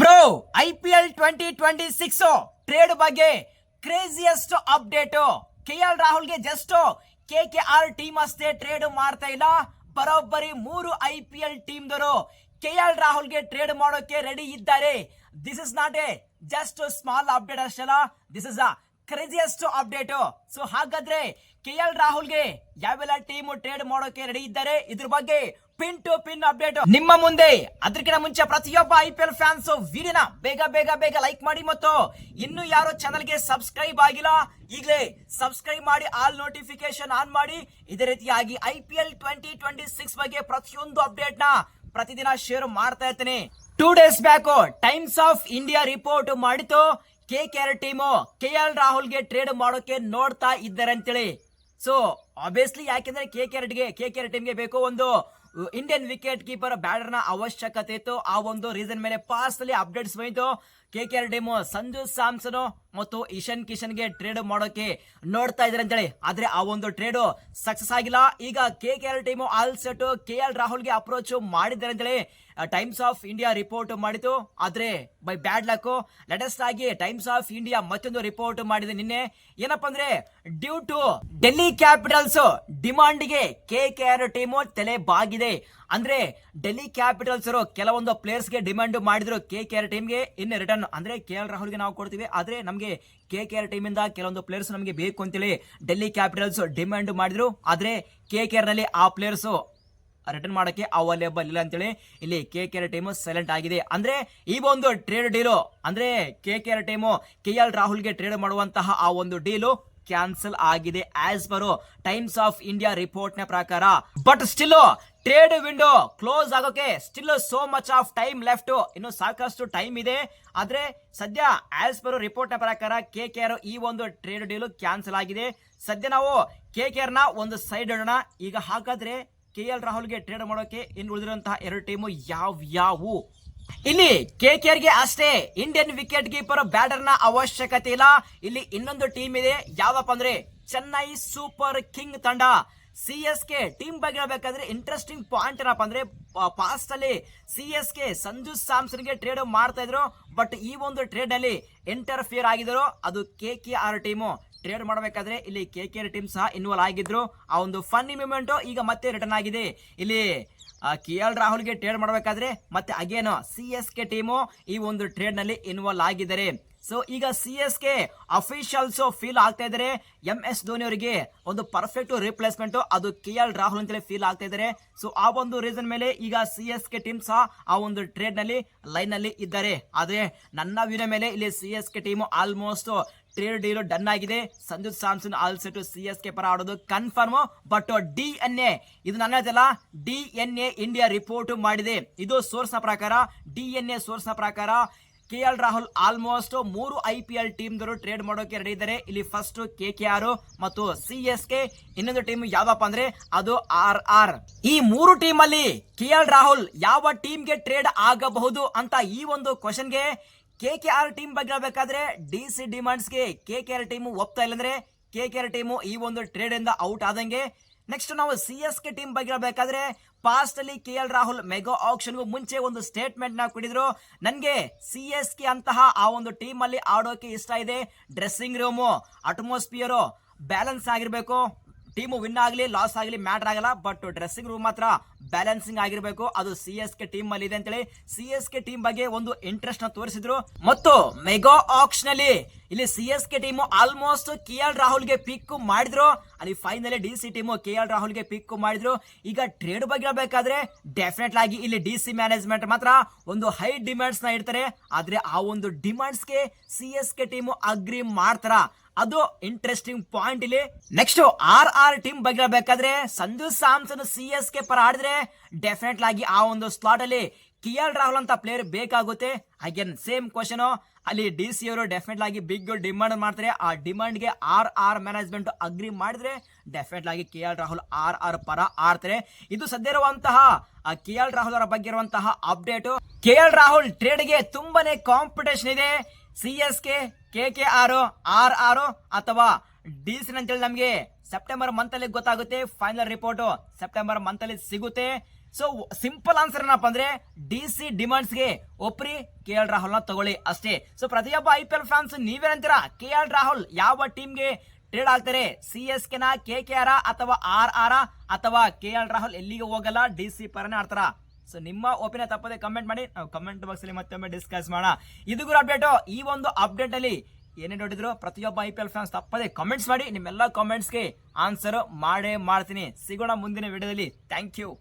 Bro I P L twenty twenty six trade ಬಗ್ಗೆ craziest update K L ರಾಹುಲ್ಗೆ just K K R team ಅಷ್ಟೇ trade ಮಾಡ್ತಾ ಇಲ್ಲ. ಬರೋಬ್ಬರಿ ಮೂರು ಐ ಪಿ ಎಲ್ ಟೀಮ್ದವರು ಕೆ ಎಲ್ ರಾಹುಲ್ಗೆ ಟ್ರೇಡ್ ಮಾಡೋಕೆ ರೆಡಿ ಇದ್ದಾರೆ. This is not a just small update ಅಷ್ಟಲ್ಲ this is a craziest update so ಹಾಗಾದ್ರೆ ಕೆ ಎಲ್ ರಾಹುಲ್ಗೆ ಯಾವೆಲ್ಲ ಟೀಮ್ ಟ್ರೇಡ್ ಮಾಡೋಕೆ ರೆಡಿ ಇದ್ದಾರೆ? ಇದ್ರ ಬಗ್ಗೆ ಪಿನ್ ಟು ಪಿನ್ ಅಪ್ಡೇಟ್ ನಿಮ್ಮ ಮುಂದೆ ಅದಕ್ಕಿಂತ ಮುಂಚೆ ಪ್ರತಿಯೊಬ್ಬ ಐ ಪಿ ಎಲ್ ಫ್ಯಾನ್ಸ್ ವಿಡಿಯೋನ ಬೇಗ ಬೇಗ ಬೇಗ ಲೈಕ್ ಮಾಡಿ ಮತ್ತು ಇನ್ನು ಯಾರು ಚಾನಲ್ಗೆ ಸಬ್ಸ್ಕ್ರೈಬ್ ಆಗಿಲ್ಲ, ಈಗಲೇ ಸಬ್ಸ್ಕ್ರೈಬ್ ಮಾಡಿ ಆಲ್ ನೋಟಿಫಿಕೇಶನ್ ಆನ್ ಮಾಡಿ. ಇದೇ ರೀತಿಯಾಗಿ I P L twenty twenty six ಬಗ್ಗೆ ಪ್ರತಿಯೊಂದು ಅಪ್ಡೇಟ್ನ ಪ್ರತಿದಿನ ಶೇರ್ ಮಾಡ್ತಾ ಇರ್ತೀನಿ. Two days back Times of India report ಮಾಡಿತು. K K R team K L ರಾಹುಲ್ಗೆ trade ಮಾಡೋಕೆ ನೋಡ್ತಾ ಇದ್ದಾರೆ ಅಂತೇಳಿ ಸೊ ಆಬ್ವಿಯಸ್ಲಿ ಯಾಕೆಂದ್ರೆ ಕೆ ಕೆ ಗೆ ಕೆ ಕೆ ಆರ್ ಟೀಮ್ಗೆ ಬೇಕು ಒಂದು ಇಂಡಿಯನ್ ವಿಕೆಟ್ ಕೀಪರ್ ಬ್ಯಾಟರ್ನ ಅವಶ್ಯಕತೆ ಇತ್ತು. ಆ ಒಂದು ರೀಸನ್ ಮೇಲೆ ಪಾಸ್ ಅಲ್ಲಿ ಅಪ್ಡೇಟ್ಸ್ ಬಂತು. K K R team Sanju Samson ಮತ್ತು ಇಶನ್ ಕಿಶನ್ಗೆ ಟ್ರೇಡ್ ಮಾಡೋಕೆ ನೋಡ್ತಾ ಇದ್ದಾರೆ ಅಂತೇಳಿ. ಆದ್ರೆ ಆ ಒಂದು ಟ್ರೇಡ್ ಸಕ್ಸಸ್ ಆಗಿಲ್ಲ. ಈಗ K K R team all set K L ರಾಹುಲ್ಗೆ approach ಮಾಡಿದ್ದಾರೆ ಅಂತೇಳಿ ಟೈಮ್ಸ್ ಆಫ್ ಇಂಡಿಯಾ ರಿಪೋರ್ಟ್ ಮಾಡಿತು. ಆದ್ರೆ ಬೈ ಬ್ಯಾಡ್ ಲಕ್ ಲೆಟೆಸ್ಟ್ ಆಗಿ ಟೈಮ್ಸ್ ಆಫ್ ಇಂಡಿಯಾ ಮತ್ತೊಂದು ರಿಪೋರ್ಟ್ ಮಾಡಿದೆ ನಿನ್ನೆ. ಏನಪ್ಪಾ ಅಂದ್ರೆ ಡ್ಯೂ ಟು ಡೆಲ್ಲಿ ಕ್ಯಾಪಿಟಲ್ಸ್ ಡಿಮಾಂಡ್ಗೆ ಕೆ ಕೆ ಆರ್ ಟೀಮು ತಲೆ ಬಾಗಿದೆ. ಅಂದ್ರೆ ಡೆಲ್ಲಿ ಕ್ಯಾಪಿಟಲ್ಸ್ ಕೆಲವೊಂದು ಪ್ಲೇಯರ್ಸ್ಗೆ ಡಿಮಾಂಡ್ ಮಾಡಿದ್ರು ಕೆ ಕೆ ಆರ್ ಟೀಮ್ಗೆ ಇನ್ ರಿಟರ್ನ್ ಅಂದ್ರೆ ಕೆ ಎಲ್ ರಾಹುಲ್ಗೆ ನಾವು ಕೊಡ್ತೀವಿ. ಆದ್ರೆ ನಮಗೆ ಕೆ ಕೆ ಆರ್ ಟೀಮ್ ಇಂದ ಕೆಲವೊಂದು ಪ್ಲೇಯರ್ಸ್ ನಮಗೆ ಬೇಕು ಅಂತೇಳಿ ಡೆಲ್ಲಿ ಕ್ಯಾಪಿಟಲ್ಸ್ ಡಿಮಾಂಡ್ ಮಾಡಿದ್ರು. ಆದ್ರೆ ಕೆ ಕೆ ಆರ್ನಲ್ಲಿ ಆ ಪ್ಲೇಯರ್ಸ್ ರಿಟರ್ನ್ ಮಾಡಕ್ಕೆ ಅವೈಲೇಬಲ್ ಇಲ್ಲ ಅಂತೇಳಿ ಇಲ್ಲಿ K K R team silent ಆಗಿದೆ. ಅಂದ್ರೆ ಈ ಒಂದು ಟ್ರೇಡ್ ಡೀಲು ಅಂದ್ರೆ K K R team K L ರಾಹುಲ್ಗೆ trade ಮಾಡುವಂತಹ ಆ ಒಂದು ಡೀಲು ಕ್ಯಾನ್ಸಲ್ ಆಗಿದೆ as per Times of India ರಿಪೋರ್ಟ್ನ ಪ್ರಕಾರ. But still trade window close ಆಗೋಕೆ still so much of time left ಇನ್ನು ಸಾಕಷ್ಟು ಟೈಮ್ ಇದೆ. ಆದ್ರೆ ಸದ್ಯ ಆಸ್ ಪರ್ ರಿಪೋರ್ಟ್ನ ಪ್ರಕಾರ ಕೆ ಕೆ ಆರ್ ಈ ಒಂದು ಟ್ರೇಡ್ ಡೀಲ್ ಕ್ಯಾನ್ಸಲ್ ಆಗಿದೆ. ಸದ್ಯ ನಾವು ಕೆ ಕೆ ಆರ್ನ ಒಂದು ಸೈಡ್ ಇಡೋಣ ಈಗ ಹಾಗಾದ್ರೆ ಕೆ ಎಲ್ ರಾಹುಲ್ಗೆ ಟ್ರೇಡ್ ಮಾಡೋಕೆ ಇನ್ನು ಉಳಿದಿರುವಂತಹ ಎರಡು ಟೀಮು ಯಾವ ಯಾವು ಇಲ್ಲಿ ಕೆ ಕೆ ಗೆ ಅಷ್ಟೇ ಇಂಡಿಯನ್ ವಿಕೆಟ್ ಕೀಪರ್ ಬ್ಯಾಟರ್ ಅವಶ್ಯಕತೆ ಇಲ್ಲ. ಇಲ್ಲಿ ಇನ್ನೊಂದು ಟೀಮ್ ಇದೆ. ಯಾವಪ್ಪ ಅಂದ್ರೆ ಚೆನ್ನೈ ಸೂಪರ್ ಕಿಂಗ್ ತಂಡ. ಸಿ ಎಸ್ ಕೆ ಟೀಮ್ ಬಗ್ಗೆ ಹೇಳ್ಬೇಕಾದ್ರೆ ಇಂಟ್ರೆಸ್ಟಿಂಗ್ ಪಾಯಿಂಟ್ ಏನಪ್ಪ ಅಂದ್ರೆ ಪಾಸ್ಟ್ ಅಲ್ಲಿ ಸಿ ಎಸ್ ಕೆ ಸಂಜು ಸ್ಯಾಮ್ಸನ್ಗೆ ಟ್ರೇಡ್ ಮಾಡ್ತಾ ಇದ್ರು. ಬಟ್ ಈ ಒಂದು ಟ್ರೇಡ್ ಅಲ್ಲಿ ಇಂಟರ್ಫಿಯರ್ ಆಗಿದ್ರು. ಅದು K K R team trade ಮಾಡಬೇಕಾದ್ರೆ ಇಲ್ಲಿ ಕೆ ಕೆ ಆರ್ ಟೀಮ್ ಸಹ ಇನ್ವಾಲ್ವ್ ಆಗಿದ್ರು. ಆ ಒಂದು ಫನ್ನಿ ಮೂಮೆಂಟ್ ಈಗ ಮತ್ತೆ ರಿಟರ್ನ್ ಆಗಿದೆ. ಇಲ್ಲಿ ಕೆ ಎಲ್ ರಾಹುಲ್ಗೆ ಟ್ರೇಡ್ ಮಾಡಬೇಕಾದ್ರೆ ಮತ್ತೆ again C S K team ಈ ಒಂದು ಟ್ರೇಡ್ನಲ್ಲಿ ಇನ್ವಾಲ್ವ್ ಆಗಿದ್ದಾರೆ. ಸೊ ಈಗ C S K officials feel ಆಗ್ತಾ ಇದ್ದಾರೆ ಎಂ ಎಸ್ ಧೋನಿ ಅವರಿಗೆ ಒಂದು ಪರ್ಫೆಕ್ಟ್ ರಿಪ್ಲೇಸ್ಮೆಂಟ್ ಅದು ಕೆ ಎಲ್ ರಾಹುಲ್ ಅಂತೇಳಿ ಫೀಲ್ ಆಗ್ತಾ ಇದ್ದಾರೆ ಸೊ ಆ ಒಂದು ರೀಸನ್ ಮೇಲೆ ಈಗ ಸಿ ಎಸ್ ಕೆ ಟೀಮ್ ಸಹ ಆ ಒಂದು ಟ್ರೇಡ್ನಲ್ಲಿ ಲೈನ್ನಲ್ಲಿ ಇದ್ದಾರೆ. ಆದ್ರೆ ನನ್ನ ವಿನ ಮೇಲೆ ಇಲ್ಲಿ C S K team almost trade deal done ಆಗಿದೆ. Sanju Samson all set C S K ಪರ ಆಡೋದು confirm but D N A ಇದು ನನ್ನ ಹೇಳ್ತಲ್ಲ D N A India report ಮಾಡಿದೆ. ಇದು ಸೋರ್ಸ್ನ ಪ್ರಕಾರ ಡಿ ಎನ್ ಎ ಸೋರ್ಸ್ನ ಪ್ರಕಾರ ಕೆ ಎಲ್ ರಾಹುಲ್ ಆಲ್ಮೋಸ್ಟ್ ಮೂರು ಐ ಪಿ ಎಲ್ ಟೀಮ್ ದವರು ಟ್ರೇಡ್ ಮಾಡೋಕೆ ರೆಡಿ ಇದ್ದಾರೆ. ಇಲ್ಲಿ ಫಸ್ಟ್ ಕೆ ಕೆ ಆರ್ ಮತ್ತು ಸಿ ಎಸ್ ಕೆ. ಇನ್ನೊಂದು ಟೀಮ್ ಯಾವ್ದಪ್ಪ ಅಂದ್ರೆ ಅದು ಆರ್ ಆರ್. ಈ ಮೂರು ಟೀಮ್ ಅಲ್ಲಿ ಕೆ ಎಲ್ ರಾಹುಲ್ ಯಾವ ಟೀಮ್ಗೆ ಟ್ರೇಡ್ ಆಗಬಹುದು ಅಂತ ಈ ಒಂದು ಕ್ವಶನ್ಗೆ ಕೆ ಕೆ ಆರ್ ಟೀಮ್ ಬಗ್ಗೆ ಹೇಳಬೇಕಾದ್ರೆ ಡಿ ಸಿ ಡಿಮಾಂಡ್ಸ್ಗೆ ಕೆ ಕೆ ಆರ್ ಟೀಮ್ ಒಪ್ತಾ ಇಲ್ಲ ಅಂದ್ರೆ ಕೆ ಕೆ ಆರ್ ಟೀಮು ಈ ಒಂದು ಟ್ರೇಡ್ ಇಂದ ಔಟ್ ಆದಂಗೆ. ನೆಕ್ಸ್ಟ್ ನಾವು ಸಿ ಎಸ್ ಕೆ ಟೀಮ್ ಬಗ್ಗೆ ಹೇಳ್ಬೇಕಾದ್ರೆ ಪಾಸ್ಟ್ ಅಲ್ಲಿ ಕೆ ಎಲ್ ರಾಹುಲ್ ಮೆಗಾ ಆಕ್ಷನ್ಗೂ ಮುಂಚೆ ಒಂದು ಸ್ಟೇಟ್ಮೆಂಟ್ನ ಕೊಟ್ಟಿದ್ರು ನನಗೆ ಸಿ ಎಸ್ ಕೆ ಅಂತಹ ಆ ಒಂದು ಟೀಮ್ ಅಲ್ಲಿ ಆಡೋಕೆ ಇಷ್ಟ ಇದೆ. ಡ್ರೆಸ್ಸಿಂಗ್ ರೂಮು ಅಟ್ಮಾಸ್ಫಿಯರು ಬ್ಯಾಲೆನ್ಸ್ ಆಗಿರ್ಬೇಕು. ಟೀಮು ವಿನ್ ಆಗಲಿ ಲಾಸ್ ಆಗಲಿ ಮ್ಯಾಟರ್ ಆಗಲ್ಲ. ಬಟ್ ಡ್ರೆಸ್ಸಿಂಗ್ ರೂಮ್ ಮಾತ್ರ ಬ್ಯಾಲೆನ್ಸಿಂಗ್ ಆಗಿರಬೇಕು. ಅದು ಸಿ ಎಸ್ ಕೆ ಟೀಮ್ ಅಲ್ಲಿ ಇದೆ ಅಂತೇಳಿ. ಸಿ ಎಸ್ ಕೆ ಟೀಮ್ ಬಗ್ಗೆ ಒಂದು ಇಂಟ್ರೆಸ್ಟ್ನ ತೋರಿಸಿದ್ರು. ಮತ್ತು ಮೆಗಾ ಆಕ್ಷನ್ ಅಲ್ಲಿ ಇಲ್ಲಿ C S K team almost K L ರಾಹುಲ್ಗೆ pick ಮಾಡಿದ್ರು. ಅಲ್ಲಿ finally D C team K L ರಾಹುಲ್ಗೆ pick ಮಾಡಿದ್ರು. ಈಗ ಟ್ರೇಡ್ ಬಗ್ಗೆ ಹೇಳಬೇಕಾದ್ರೆ ಡೆಫಿನೆಟ್ ಆಗಿ ಇಲ್ಲಿ ಡಿ ಸಿ ಮ್ಯಾನೇಜ್ಮೆಂಟ್ ಮಾತ್ರ ಒಂದು ಹೈ ಡಿಮ್ಯಾಂಡ್ಸ್ನ ಇಡ್ತಾರೆ. ಆದ್ರೆ ಆ ಒಂದು ಡಿಮ್ಯಾಂಡ್ಸ್ಗೆ C S K team agree ಮಾಡ್ತಾರ? ಅದು ಇಂಟ್ರೆಸ್ಟಿಂಗ್ ಪಾಯಿಂಟ್ ಇಲ್ಲಿ. ನೆಕ್ಸ್ಟ್ ಆರ್ ಆರ್ ಟೀಮ್ ಬಗ್ಗೆ ಹೇಳಬೇಕಾದ್ರೆ Sanju Samson C S K ಪರ ಆಡಿದ್ರೆ ಡೆಫಿನೆಟ್ ಆಗಿ ಆ ಒಂದು ಸ್ಲಾಟ್ ಅಲ್ಲಿ ಕೆ ಎಲ್ ರಾಹುಲ್ ಅಂತ ಪ್ಲೇಯರ್ ಬೇಕಾಗುತ್ತೆ. ಅಗೇನ್ ಸೇಮ್ ಕ್ವಶನ್ ಅಲ್ಲಿ ಡಿ ಸಿ ಅವರು ಡೆಫಿನೆಟ್ ಆಗಿ ಬಿಗ್ ಡಿಮಾಂಡ್ ಮಾಡ್ತಾರೆ. ಆ ಡಿಮಾಂಡ್ಗೆ ಆರ್ ಆರ್ ಮ್ಯಾನೇಜ್ಮೆಂಟ್ ಅಗ್ರಿ ಮಾಡಿದ್ರೆ ಡೆಫಿನೆಟ್ ಆಗಿ K L Rahul R R ಪರ ಆಡ್ತಾರೆ. ಇದು ಸದ್ಯ ಇರುವಂತಹ ಕೆ ಎಲ್ ರಾಹುಲ್ ಅವರ ಬಗ್ಗೆ ಇರುವಂತಹ ಅಪ್ಡೇಟ್ ಕೆ ಎಲ್ ರಾಹುಲ್ ಟ್ರೇಡ್ಗೆ ತುಂಬಾನೇ ಕಾಂಪಿಟೇಷನ್ ಇದೆ. C S K K K R R R ಅಥವಾ ಡಿ ಸಿ ಅಂತೇಳಿ ನಮಗೆ ಸೆಪ್ಟೆಂಬರ್ ಮಂತ್ ಅಲ್ಲಿ ಗೊತ್ತಾಗುತ್ತೆ. ಫೈನಲ್ ರಿಪೋರ್ಟ್ ಸೆಪ್ಟೆಂಬರ್ ಮಂತ್ ಅಲ್ಲಿ ಸಿಗುತ್ತೆ. ಸೊ ಸಿಂಪಲ್ ಆನ್ಸರ್ ಏನಪ್ಪ ಅಂದ್ರೆ ಡಿ ಸಿ ಡಿಮಾಂಡ್ಸ್ಗೆ ಒಪ್ರಿ ಕೆ ಎಲ್ ರಾಹುಲ್ನ ತಗೊಳ್ಳಿ ಅಷ್ಟೇ. ಸೊ ಪ್ರತಿಯೊಬ್ಬ ಐ ಪಿ ಎಲ್ ಫ್ಯಾನ್ಸ್ ನೀವೇನಂತೀರಾ ಕೆ ಎಲ್ ರಾಹುಲ್ ಯಾವ ಟೀಮ್ಗೆ ಟ್ರೇಡ್ ಆಗ್ತಾರೆ? ಸಿ ಎಸ್ ಕೆನ ಕೆ ಕೆ ಆರ್ ಅಥವಾ ಆರ್ ಆರ್ ಅಥವಾ ಕೆ ಎಲ್ ರಾಹುಲ್ ಎಲ್ಲಿಗೆ ಹೋಗಲ್ಲ? ಡಿ ಸಿ ಪರನೇ ಆಡ್ತಾರ? ಸೊ ನಿಮ್ಮ ಒಪಿನಿಯನ್ ತಪ್ಪದೆ ಕಮೆಂಟ್ ಮಾಡಿ. ನಾವು ಕಮೆಂಟ್ ಬಾಕ್ಸ್ ಅಲ್ಲಿ ಮತ್ತೊಮ್ಮೆ ಡಿಸ್ಕಸ್ ಮಾಡೋಣ. ಇದು ಕೂಡ ಅಪ್ಡೇಟ್ ಈ ಒಂದು ಅಪ್ಡೇಟ್ ಅಲ್ಲಿ ಏನೇ ನೋಡಿದ್ರು ಪ್ರತಿಯೊಬ್ಬ ಐ ಪಿ ಎಲ್ ಫ್ಯಾನ್ಸ್ ತಪ್ಪದೆ ಕಮೆಂಟ್ಸ್ ಮಾಡಿ. ನಿಮ್ಮೆಲ್ಲ ಕಾಮೆಂಟ್ಸ್ಗೆ ಆನ್ಸರ್ ಮಾಡೇ ಮಾಡ್ತೀನಿ. ಸಿಗೋಣ ಮುಂದಿನ ವಿಡಿಯೋದಲ್ಲಿ ಥ್ಯಾಂಕ್ ಯು